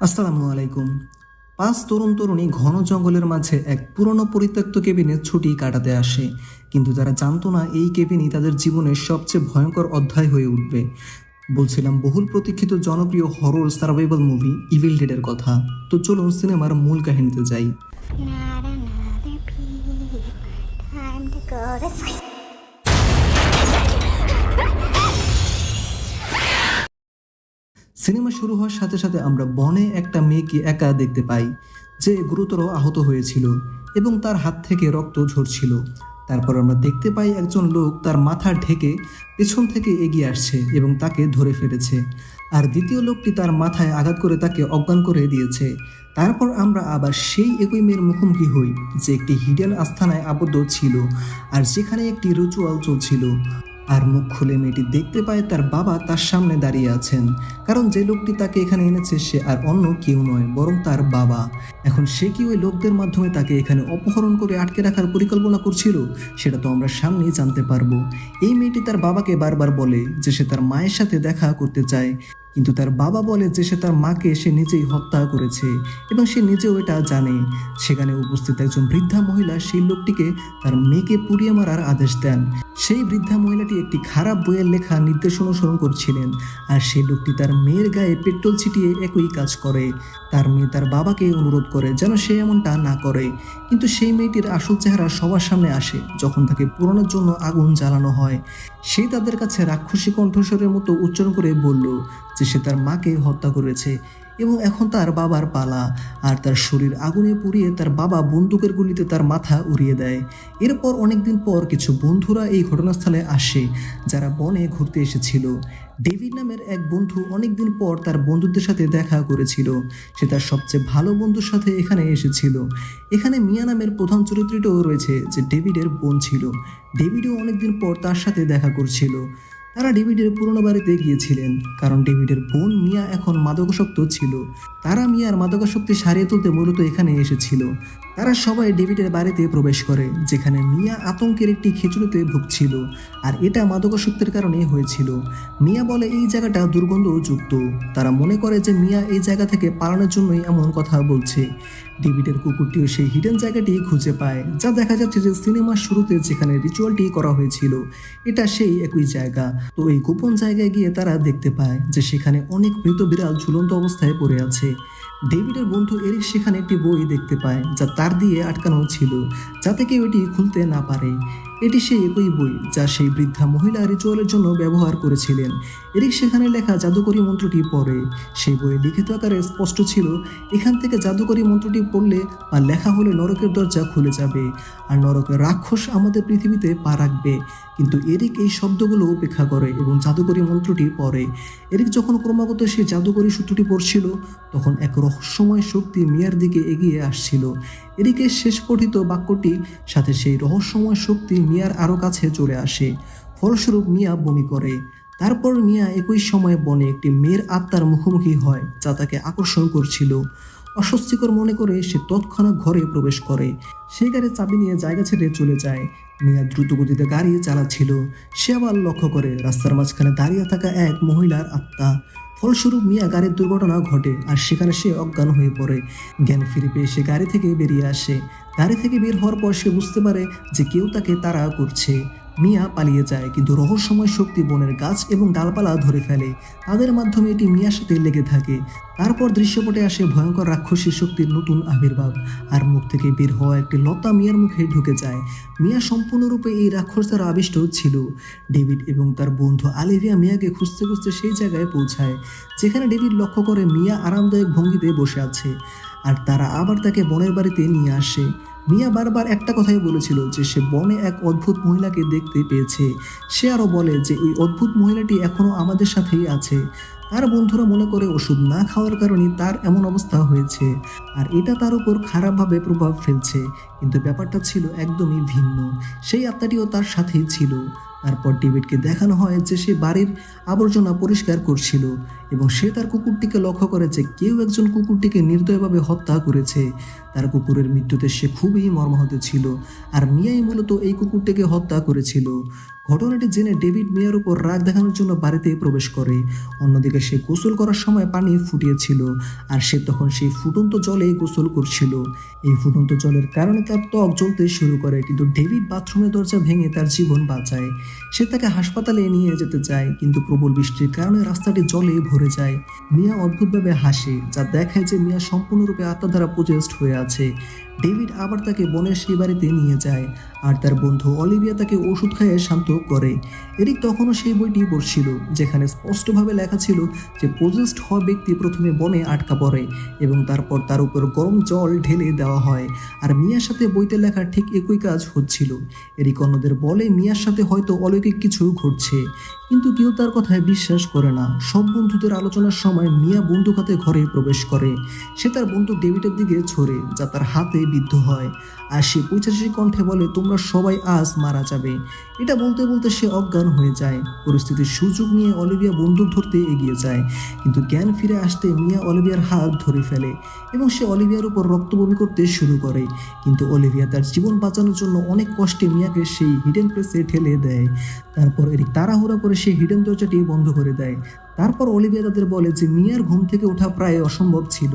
আসসালামু আলাইকুম। পাঁচ তরুণ তরুণী ঘন জঙ্গলের মাঝে এক পুরনো পরিত্যক্ত কেবিনে ছুটি কাটাতে আসে। কিন্তু তারা জানতো না এই কেবিনই তাদের জীবনের সবচেয়ে ভয়ঙ্কর অধ্যায় হয়ে উঠবে। বলছিলাম, বহুল প্রতীক্ষিত জনপ্রিয় হরর সার্ভাইভাল মুভি ইভিল ডেডের কথা। তো চলুন সিনেমার মূল কাহিনীতে যাই। সিনেমা শুরু হওয়ার সাথে সাথে আমরা বনে একটা মেয়েকে একা দেখতে পাই, যে গুরুতর আহত হয়েছিল এবং তার হাত থেকে রক্ত ঝরছিল। তারপর আমরা দেখতে পাই একজন লোক তার মাথা ঢেকে পেছন থেকে এগিয়ে আসছে এবং তাকে ধরে ফেলেছে। আর দ্বিতীয় লোকটি তার মাথায় আঘাত করে তাকে অজ্ঞান করে দিয়েছে। তারপর আমরা আবার সেই একই মেয়ের মুখোমুখি হই, যে একটি হিডেন আস্থানায় আবদ্ধ ছিল আর যেখানে একটি রিচুয়াল চলছিল। আর মুখ খুলে মেয়েটি দেখতে পায় তার বাবা তার সামনে দাঁড়িয়ে আছেন। কারণ যে লোকটি তাকে এখানে এনেছে, সে আর অন্য কেউ নয়, বরং তার বাবা। এখন সে কি ওই লোকদের মাধ্যমে তাকে এখানে অপহরণ করে আটকে রাখার পরিকল্পনা করছিল, সেটা তো আমরা সামনেই জানতে পারব। এই মেয়েটি তার বাবাকে বারবার বলে যে সে তার মায়ের সাথে দেখা করতে চায়। কিন্তু তার বাবা বলে যে সে তার মাকে সে নিজেই হত্যা করেছে এবং সে নিজেও এটা জানে। সেখানে উপস্থিত একজন বৃদ্ধা মহিলা সেই লোকটিকে তার মেয়েকে পুড়িয়ে মারার আদেশ দেন। সেই বৃদ্ধা মহিলাটি একটি খারাপ বইয়ের লেখা নির্দেশ অনুসরণ করছিলেন আর সেই লোকটি তার মেয়ের গায়ে পেট্রোল ছিটিয়ে একই কাজ করে। তার মেয়ে তার বাবাকে অনুরোধ করে যেন সে এমনটা না করে। কিন্তু সেই মেয়েটির আসল চেহারা সবার সামনে আসে যখন তাকে পুরানোর জন্য আগুন জ্বালানো হয়। সে তাদের কাছে রাক্ষসী কণ্ঠস্বরের মতো উচ্চারণ করে বলল যে সে তার মাকে হত্যা করেছে এবং এখন তার বাবার পালা। আর তার শরীর আগুনে পুড়িয়ে তার বাবা বন্দুকের গুলিতে তার মাথা উড়িয়ে দেয়। এরপর অনেকদিন পর কিছু বন্ধুরা এই ঘটনাস্থলে আসে, যারা বনে ঘুরতে এসেছিল। ডেভিড নামের এক বন্ধু অনেকদিন পর তার বন্ধুদের সাথে দেখা করেছিল। সে তার সবচেয়ে ভালো বন্ধুর সাথে এখানে এসেছিল। এখানে মিয়া নামের প্রধান চরিত্রটিও রয়েছে যে ডেভিডের বোন ছিল। ডেভিডও অনেকদিন পর তার সাথে দেখা করছিল। তারা ডেভিডের পুরনো বাড়িতে গিয়েছিলেন, কারণ ডেভিডের বোন মিয়া এখন মাদকাসক্ত ছিল। তারা মিয়ার মাদকাসক্তি সারিয়ে তুলতে মূলত এখানে এসেছিল। তারা সবাই ডেভিডের বাড়িতে প্রবেশ করে, যেখানে মিয়া আতঙ্কের একটি খিচুড়িতে ভুগছিল। আর এটা মাদকাসক্তির কারণে হয়েছিল। মিয়া বলে, এই জায়গাটা দুর্গন্ধযুক্ত। তারা মনে করে যে মিয়া এই জায়গা থেকে পালানোর জন্যই এমন কথা বলছে। ডেভিডের কুকুরটিও সেই হিডেন জায়গাটি খুঁজে পায়, যা দেখা যাচ্ছে যে সিনেমার শুরুতে যেখানে রিচুয়ালটি করা হয়েছিল, এটা সেই একই জায়গা। তো এই গোপন জায়গায় গিয়ে তারা দেখতে পায় যে সেখানে অনেক মৃত বিড়াল ঝুলন্ত অবস্থায় পড়ে আছে। ডেভিডের বন্ধু এরিক সেখানে একটি বই দেখতে পায়, যা তার দিয়ে আটকানো ছিল, যাতে কেউ এটি খুলতে না পারে। এটি সেই একই বই যা সেই বৃদ্ধা মহিলা রিচুয়ালের জন্য ব্যবহার করেছিলেন। এরিক সেখানে লেখা জাদুকরী মন্ত্রটি পড়ে। সেই বইয়ে লিখিত আকারে স্পষ্ট ছিল, এখান থেকে জাদুকরী মন্ত্রটি পড়লে বা লেখা হলে নরকের দরজা খুলে যাবে। আর নরকের রাক্ষস আমাদের পৃথিবীতে পা রাখবে। কিন্তু এরিক এই শব্দগুলো উপেক্ষা করে এবং জাদুকরী মন্ত্রটি পড়ে। এরিক যখন ক্রমাগত সেই জাদুকরী সূত্রটি পড়ছিল, তখন এক রহস্যময় শক্তি মিয়ার দিকে এগিয়ে আসছিল। এরিকের শেষ পঠিত বাক্যটি সাথে সেই রহস্যময় শক্তি মিয়ার আরও কাছে চলে আসে। ফলস্বরূপ মিয়া বমি করে। তারপর মিয়া একই সময়ে বনে একটি মেয়ের আত্মার মুখোমুখি হয়, যা তাকে আকর্ষণ করছিল। অস্বস্তিকর মনে করে সে তৎক্ষণাৎ ঘরে প্রবেশ করে। সে গাড়ি চাবি নিয়ে জায়গা ছেড়ে চলে যায়। মিয়া দ্রুত গতিতে গাড়ি চালাচ্ছিল। সে আবার লক্ষ্য করে, রাস্তার মাঝখানে দাঁড়িয়ে থাকা এক মহিলার আত্মা। ফলস্বরূপ মিয়া গাড়ির দুর্ঘটনা ঘটে আর সেখানে সে অজ্ঞান হয়ে পড়ে। জ্ঞান ফিরে পেয়ে সে গাড়ি থেকে বেরিয়ে আসে। গাড়ি থেকে বের হওয়ার পর সে বুঝতে পারে যে কেউ তাকে তারা করছে। মিয়া পালিয়ে যায়, কিন্তু রহস্যময় শক্তি বনের গাছ এবং ডালপালা ধরে ফেলে। তাদের মাধ্যমে এটি মিয়ার সাথে লেগে থাকে। তারপর দৃশ্যপটে আসে ভয়ঙ্কর রাক্ষসী শক্তির নতুন আবির্ভাব, আর মুখ থেকে বের হওয়া একটি লতা মিয়ার মুখে ঢুকে যায়। মিয়া সম্পূর্ণরূপে এই রাক্ষস দ্বারা আবিষ্ট ছিল। ডেভিড এবং তার বন্ধু আলিভিয়া মিয়াকে খুঁজতে খুঁজতে সেই জায়গায় পৌঁছায়, যেখানে ডেভিড লক্ষ্য করে মিয়া আরামদায়ক ভঙ্গিতে বসে আছে। আর তারা আবার তাকে বনের বাড়িতে নিয়ে আসে। মিয়া বারবার একটা কথাই বলেছিল যে সে বনে এক অদ্ভুত মহিলাকে দেখতে পেয়েছে। সে আরও বলে যে ওই অদ্ভুত মহিলাটি এখনও আমাদের সাথেই আছে। তার বন্ধুরা মনে করে ওষুধ না খাওয়ার কারণে তার এমন অবস্থা হয়েছে। আর এটা তার উপর খারাপভাবে প্রভাব ফেলছে। কিন্তু ব্যাপারটা ছিল একদমই ভিন্ন। সেই আত্মাটিও তার সাথেই ছিল। তারপর ডেভিডকে দেখানো হয় যে সে বাড়ির আবর্জনা পরিষ্কার করছিল এবং সে তার কুকুরটিকে লক্ষ্য করে যে কেউ একজন কুকুরটিকে নির্দয়ভাবে হত্যা করেছে। তার কুকুরের মৃত্যুতে সে খুবই মর্মাহত ছিল। আর মিয়াই মূলত এই কুকুরটিকে হত্যা করেছিল। ঘটনাটি জেনে ডেভিড মিয়ার উপর রাগ দেখানোর জন্য বাড়িতে প্রবেশ করে। অন্যদিকে সে গোসল করার সময় পানি ফুটিয়েছিল আর সে তখন সেই ফুটন্ত জলে গোসল করছিল। এই ফুটন্ত জলের কারণে তার ত্বক জ্বলতে শুরু করে কিন্তু ডেভিড বাথরুমের দরজা ভেঙে তার জীবন বাঁচায়। সে তাকে হাসপাতালে নিয়ে যেতে চায় কিন্তু প্রবল বৃষ্টির কারণে রাস্তাটি জলে ভরে যায়। মিয়া অদ্ভুতভাবে হাসে, যা দেখায় যে মিয়া সম্পূর্ণরূপে আত্মা দ্বারা প্রচেষ্ট হয়ে আছে। ডেভিড আবার তাকে বনের সেই বাড়িতে নিয়ে যায় আর তার বন্ধু অলিভিয়া তাকে ওষুধ খাইয়ে শান্ত করে। এরিক তখনও সেই বইটি পড়ছিল, যেখানে স্পষ্টভাবে লেখা ছিল যে পজেস্ট হওয়া ব্যক্তি প্রথমে বনে আটকা পড়ে এবং তারপর তার উপর গরম জল ঢেলে দেওয়া হয়। আর মিয়ার সাথে বইতে লেখা ঠিক একই কাজ হচ্ছিল। এরিক অন্যদের বলে, মিয়ার সাথে হয়তো অলৌকিক কিছু ঘটছে। কিন্তু কেউ তার কথায় বিশ্বাস করে না। সব বন্ধুদের আলোচনার সময় মিয়া বন্দুক হাতে ঘরে প্রবেশ করে। সে তার বন্ধু ডেভিডের দিকে ছড়ে, যা তার হাতে বিদ্ধ হয়। আর সে পঁচাশি কণ্ঠে বলে, তোমরা সবাই আজ মারা যাবে। এটা বলতে বলতে সে অজ্ঞান হয়ে যায়। পরিস্থিতির সুযোগ নিয়ে অলিভিয়া বন্দুক ধরতে এগিয়ে যায়। কিন্তু জ্ঞান ফিরে আসতে মিয়া অলিভিয়ার হাত ধরে ফেলে এবং সে অলিভিয়ার উপর রক্তবমি করতে শুরু করে। কিন্তু অলিভিয়া তার জীবন বাঁচানোর জন্য অনেক কষ্টে মিয়াকে সেই হিডেন প্লেসে ঠেলে দেয়। তারপর এরিক তাড়াহুড়া করে সেই হিডেন দরজাটি বন্ধ করে দেয়। তারপর অলিভিয়া তাদের বলে যে মিয়ার ঘুম থেকে ওঠা প্রায় অসম্ভব ছিল,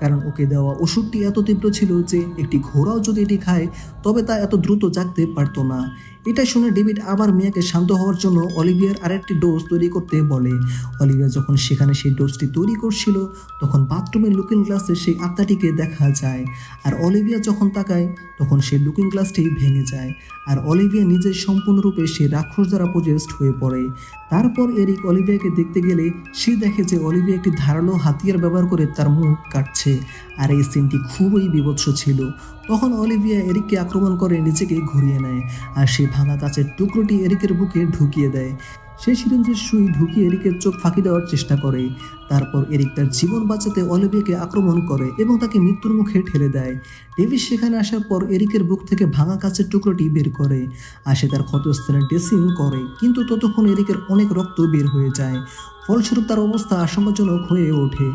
কারণ ওকে দেওয়া ওষুধটি এত তীব্র ছিল যে একটি ঘোড়াও যদি এটি খায়, তবে তা এত দ্রুত জাগতে পারত না। এটা শুনে ডেভিড আবার মিয়াকে শান্ত হওয়ার জন্য অলিভিয়ার আরেকটি ডোজ তৈরি করতে বলে। অলিভিয়া যখন সেখানে সেই ডোজটি তৈরি করছিল, তখন বাথরুমের লুকিং গ্লাসে সেই আত্মাটিকে দেখা যায়। আর অলিভিয়া যখন তাকায়, তখন সেই লুকিং গ্লাসটি ভেঙে যায়। আর অলিভিয়া নিজে সম্পূর্ণরূপে সেই রাক্ষস দ্বারা পজেস্ট হয়ে পড়ে। তারপর এরিক অলিভিয়াকে দেখতে গেলে সে দেখে যে অলিভিয়া একটি ধারালো হাতিয়ার ব্যবহার করে তার মুখ কাটছে। আর এই সিনটি খুবই বিভৎস ছিল। তখন অলিভিয়া এরিককে আক্রমণ করে নিজেকে ঘুরিয়ে নেয় আর সেই ভাঙা কাচের টুকরোটি এরিকের বুকে ঢুকিয়ে দেয়। সে সিরিঞ্জের সুই ঢুকিয়ে এরিকের চোখ ফাঁকি দেওয়ার চেষ্টা করে। তারপর এরিক তার জীবন বাঁচাতে অলিভিয়াকে আক্রমণ করে এবং তাকে মৃত্যুর মুখে ঠেলে দেয়। ডেভিস সেখানে আসার পর এরিকের বুক থেকে ভাঙা কাচের টুকরোটি বের করে আর সে তার ক্ষতস্থানে ড্রেসিং করে। কিন্তু ততক্ষণ এরিকের অনেক রক্ত বের হয়ে যায়। ফলস্বরূপ তার অবস্থা আশঙ্কাজনক হয়ে ওঠে।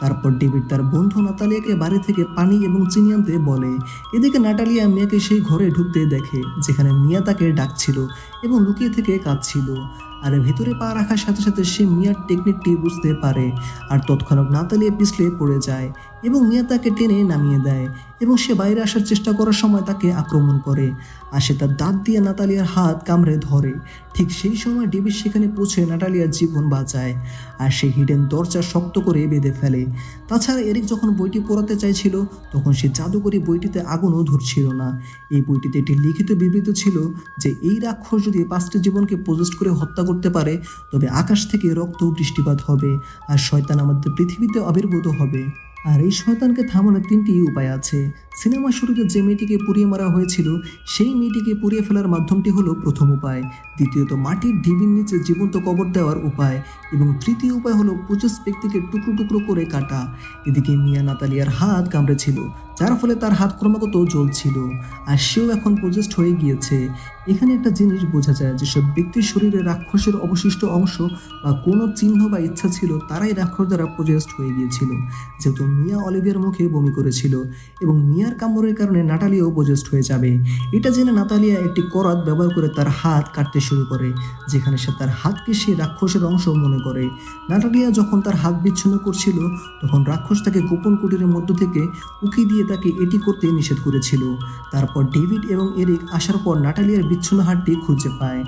তারপর ডেভিড তার বন্ধু নাতালিয়াকে বাড়ি থেকে পানি এবং চিনি আনতে বলে। এদিকে নাটালিয়া মিয়াকে সেই ঘরে ঢুকতে দেখে, যেখানে মিয়া তাকে ডাকছিল এবং লুকিয়ে থেকে কাঁদছিল। আর ভেতরে পা রাখার সাথে সাথে সে মিয়ার টেকনিকটি বুঝতে পারে আর তৎক্ষণাৎ নাতালিয়া পিছলে পড়ে যায় এবং মিয়া তাকে টেনে নামিয়ে দেয় এবং সে বাইরে আসার চেষ্টা করার সময় তাকে আক্রমণ করে আর সে তার দাঁত দিয়ে নাতালিয়ার হাত কামড়ে ধরে। ঠিক সেই সময় ডেভিড সেখানে পৌঁছে নাটালিয়ার জীবন বাঁচায় আর সে হিডেন দরজা শক্ত করে বেঁধে ফেলে। তাছাড়া এরিক যখন বইটি পড়াতে চাইছিল, তখন সে জাদুকরি বইটিতে আগুনও ধরছিল না। এই বইটিতে একটি লিখিত বিবৃত ছিল যে, এই রাক্ষস যদি পাঁচটি জীবনকে প্রজেস্ট করে হত্যা করতে পারে, তবে আকাশ থেকে রক্ত বৃষ্টিপাত হবে আর শয়তান আমাদের পৃথিবীতে আবির্ভূত হবে। আর এই শয়তানকে থামানোর তিনটি উপায় আছে। সিনেমা শুরুতে যে মেয়েটিকে পুড়িয়ে মারা হয়েছিল, সেই মেয়েটিকে পুড়িয়ে ফেলার মাধ্যমটি হলো প্রথম উপায়। দ্বিতীয়ত, মাটির ঢিবির নিচে জীবন্ত কবর দেওয়ার উপায়। এবং তৃতীয় উপায় হলো পঁচিশ ব্যক্তিকে টুকরো টুকরো করে কাটা। এদিকে মিয়া নাতালিয়ার হাত কামড়েছিল, যার ফলে তার হাত ক্রমাগত জ্বলছিল। আর সেও এখন প্রজেস্ট হয়ে গিয়েছে। এখানে একটা জিনিস বোঝা যায় যেসব ব্যক্তির শরীরে রাক্ষসের অবশিষ্ট অংশ বা কোনো চিহ্ন বা ইচ্ছা ছিল, তারাই রাক্ষস দ্বারা প্রজেস্ট হয়ে গিয়েছিল। যেহেতু মিয়া অলিভিয়ার মুখে বমি করেছিল এবং মিয়ার কামড়ের কারণে নাটালিয়াও প্রজেস্ট হয়ে যাবে। এটা জেনে নাতালিয়া একটি করাত ব্যবহার করে তার হাত কাটতে শুরু করে, যেখানে সে তার হাতকে সে রাক্ষসের অংশ মনে করে। নাটালিয়া যখন তার হাত বিচ্ছিন্ন করছিল, তখন রাক্ষস তাকে গোপন কুটিরের মধ্য থেকে উকি দিয়ে তাকে এটি করতে নিষেধ করেছিল। তারপর ডেভিড এবং এরিক আসার পর নাটালিয়ার বিচ্ছিন্ন হাড়টি খুঁজে পায়।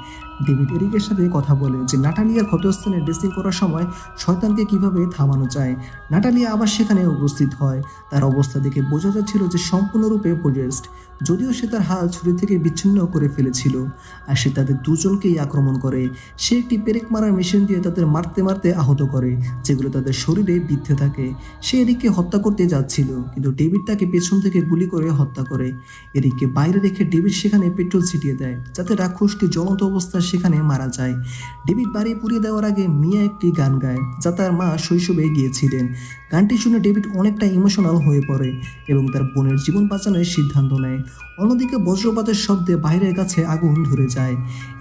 ডেভিড এরিকের সাথে কথা বলে যে নাটালিয়ার ক্ষতস্থানে ড্রেসিং করার সময় শয়তানকে কীভাবে থামানো যায়। নাটালিয়া আবার সেখানে উপস্থিত হয়। তার অবস্থা দেখে বোঝা যাচ্ছিল যে সম্পূর্ণরূপে পজেস্ট যদিও সে তার হাত ছুরি থেকে বিচ্ছিন্ন করে ফেলেছিল। আর সে তাদের দুজনকেই আক্রমণ করে। সে একটি পেরেক মারার মেশিন দিয়ে তাদের মারতে মারতে আহত করে, যেগুলো তাদের শরীরে বিদ্ধে থাকে। সে এরিককে হত্যা করতে যাচ্ছিল, কিন্তু ডেভিড তাকে পেছন থেকে গুলি করে হত্যা করে। এরিককে বাইরে রেখে ডেভিড সেখানে পেট্রোল ছিটিয়ে দেয়, যাতে রাক্ষসটি জ্বলন্ত অবস্থায় সেখানে মারা যায়। ডেভিড বাড়ি পুড়িয়ে দেওয়ার আগে মিয়া একটি গান গায়, যা তার মা শৈশবে গিয়েছিলেন। গানটি শুনে ডেভিড অনেকটা ইমোশনাল হয়ে পড়ে এবং তার বোনের জীবন বাঁচানোর সিদ্ধান্ত নেয়। অন্যদিকে বজ্রপাতের শব্দে বাইরের কাছে আগুন ধরে যায়।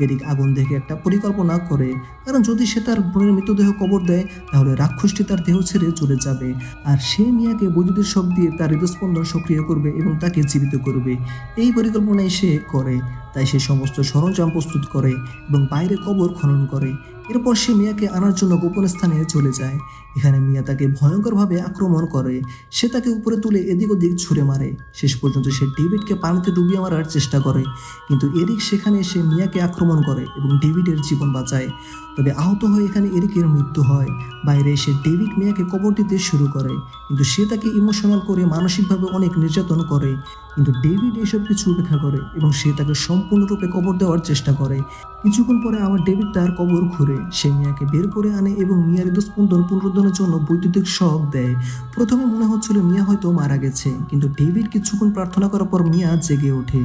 এরিক আগুন দেখে একটা পরিকল্পনা করে, কারণ যদি সে তার বোনের মৃতদেহ কবর দেয়, তাহলে রাক্ষসটি তার দেহ ছেড়ে চলে যাবে। আর সে মিয়াকে বৈদ্যুতিক শক দিয়ে তার হৃদস্পন্দন সক্রিয় করবে এবং তাকে জীবিত করবে। এই পরিকল্পনাই সে করে। তাই সে সমস্ত সরঞ্জাম প্রস্তুত করে এবং বাইরে কবর খনন করে। এরপর সে মিয়াকে আনার জন্য গোপন স্থানে চলে যায়। এখানে মিয়া তাকে ভয়ঙ্করভাবে আক্রমণ করে। সে তাকে উপরে তুলে এদিক ওদিক ছুঁড়ে মারে। শেষ পর্যন্ত সে ডেভিডকে পানিতে ডুবিয়ে মারার চেষ্টা করে। কিন্তু এরিক সেখানে এসে মিয়াকে আক্রমণ করে এবং ডেভিডের জীবন বাঁচায়। তবে আহত হয়ে এখানে এরিকের মৃত্যু হয়। বাইরে এসে ডেভিড মিয়াকে কবর দিতে শুরু করে। কিন্তু সে তাকে ইমোশনাল করে মানসিকভাবে অনেক নির্যাতন করে। কিন্তু ডেভিড এসব কিছু উপেক্ষা করে এবং সে তাকে সম্পূর্ণরূপে কবর দেওয়ার চেষ্টা করে। কিছুক্ষণ পরে আবার ডেভিড তার কবর ঘুরে। সে মিয়াকে বের করে আনে এবং মিয়ার হৃদস্পন্দন পুনরুদ্ধারের জন্য বৈদ্যুতিক শক দেয়। প্রথমে মনে হচ্ছিল মিয়া হয়তো মারা গেছে, কিন্তু ডেভিড কিছুক্ষণ প্রার্থনা করার পর মিয়া জেগে ওঠে।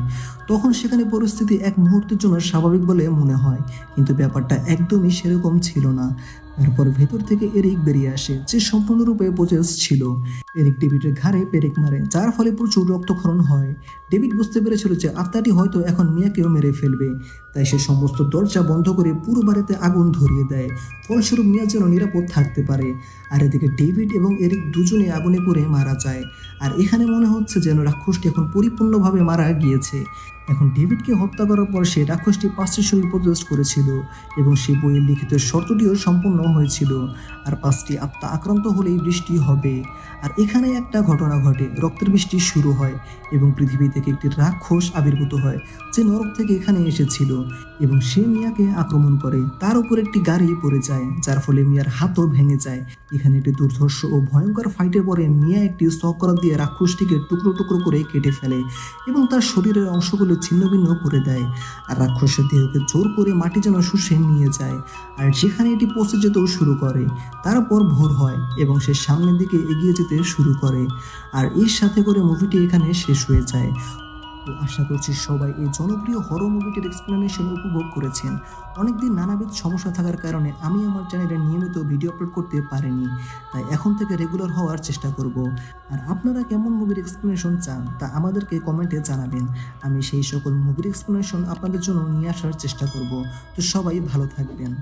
তখন সেখানে পরিস্থিতি এক মুহূর্তের জন্য স্বাভাবিক বলে মনে হয়, কিন্তু ব্যাপারটা একদমই সেরকম ছিল না। তারপর ভেতর থেকে এরিক বেরিয়ে আসে, যে সম্পূর্ণরূপে পোজেস ছিল। এরিক ডেভিডের ঘাড়ে পেরেক মারে, যার ফলে প্রচুর রক্তক্ষরণ হয়। ডেভিড বুঝতে পেরেছিল যে আত্মাটি হয়তো এখন মিয়াকেও মেরে ফেলবে, তাই সে সমস্ত দরজা বন্ধ করে পুরো বাড়িতে আগুন ধরিয়ে দেয়। ফলস্বরূপ মিয়া যেন নিরাপদ থাকতে পারে। আর এদিকে ডেভিড এবং এরিক দুজনে আগুনে পড়ে মারা যায়। আর এখানে মনে হচ্ছে যেন রাক্ষসটি এখন পরিপূর্ণভাবে মারা গিয়েছে। এখন ডেভিডকে হত্যা করার পর সে রাক্ষসটি পাঁচটি শরীর প্রদর্শ করেছিল এবং সেই বইয়ের লিখিত শর্তটিও সম্পূর্ণ হয়েছিল। আর পাঁচটি আত্মা আক্রান্ত হলেই বৃষ্টি হবে। আর এখানে একটা ঘটনা ঘটে, রক্তের বৃষ্টি শুরু হয় এবং পৃথিবী থেকে একটি রাক্ষস আবির্ভূত হয়, যে নরক থেকে এখানে এসেছিল। এবং সে মিয়াকে আক্রমণ করে। তার উপর একটি গাড়ি পড়ে যায়, যার ফলে মিয়ার হাতও ভেঙে যায়। এখানে একটি দুর্ধর্ষ ও ভয়ঙ্কর ফাইটের পরে মিয়া একটি সকরা দিয়ে রাক্ষসটিকে টুকরো টুকরো করে কেটে ফেলে এবং তার শরীরের অংশগুলো ছিন্নভিন্ন করে দেয়। আর রাক্ষসের দেহকে জোর করে মাটি যেন শুষে নিয়ে যায়। আর যেখানে এটি পৌঁছে যেতেও শুরু করে তারপর ভোর হয় এবং সে সামনের দিকে এগিয়ে যেতে শুরু করে। আর এর সাথে করে মুভিটি এখানে শেষ হয়ে যায়। তো আশা করছি সবাই এই জনপ্রিয় হরর মুভিটির এক্সপ্লেনেশন উপভোগ করেছেন। অনেকদিন নানাবিধ সমস্যা থাকার কারণে আমি আমার চ্যানেলে নিয়মিত ভিডিও আপলোড করতে পারিনি, তাই এখন থেকে রেগুলার হওয়ার চেষ্টা করব। আর আপনারা কেমন মুভির এক্সপ্লেনেশন চান তা আমাদেরকে কমেন্টে জানাবেন। আমি সেই সকল মুভির এক্সপ্লেনেশন আপনাদের জন্য নিয়ে আসার চেষ্টা করব। তো সবাই ভালো থাকবেন।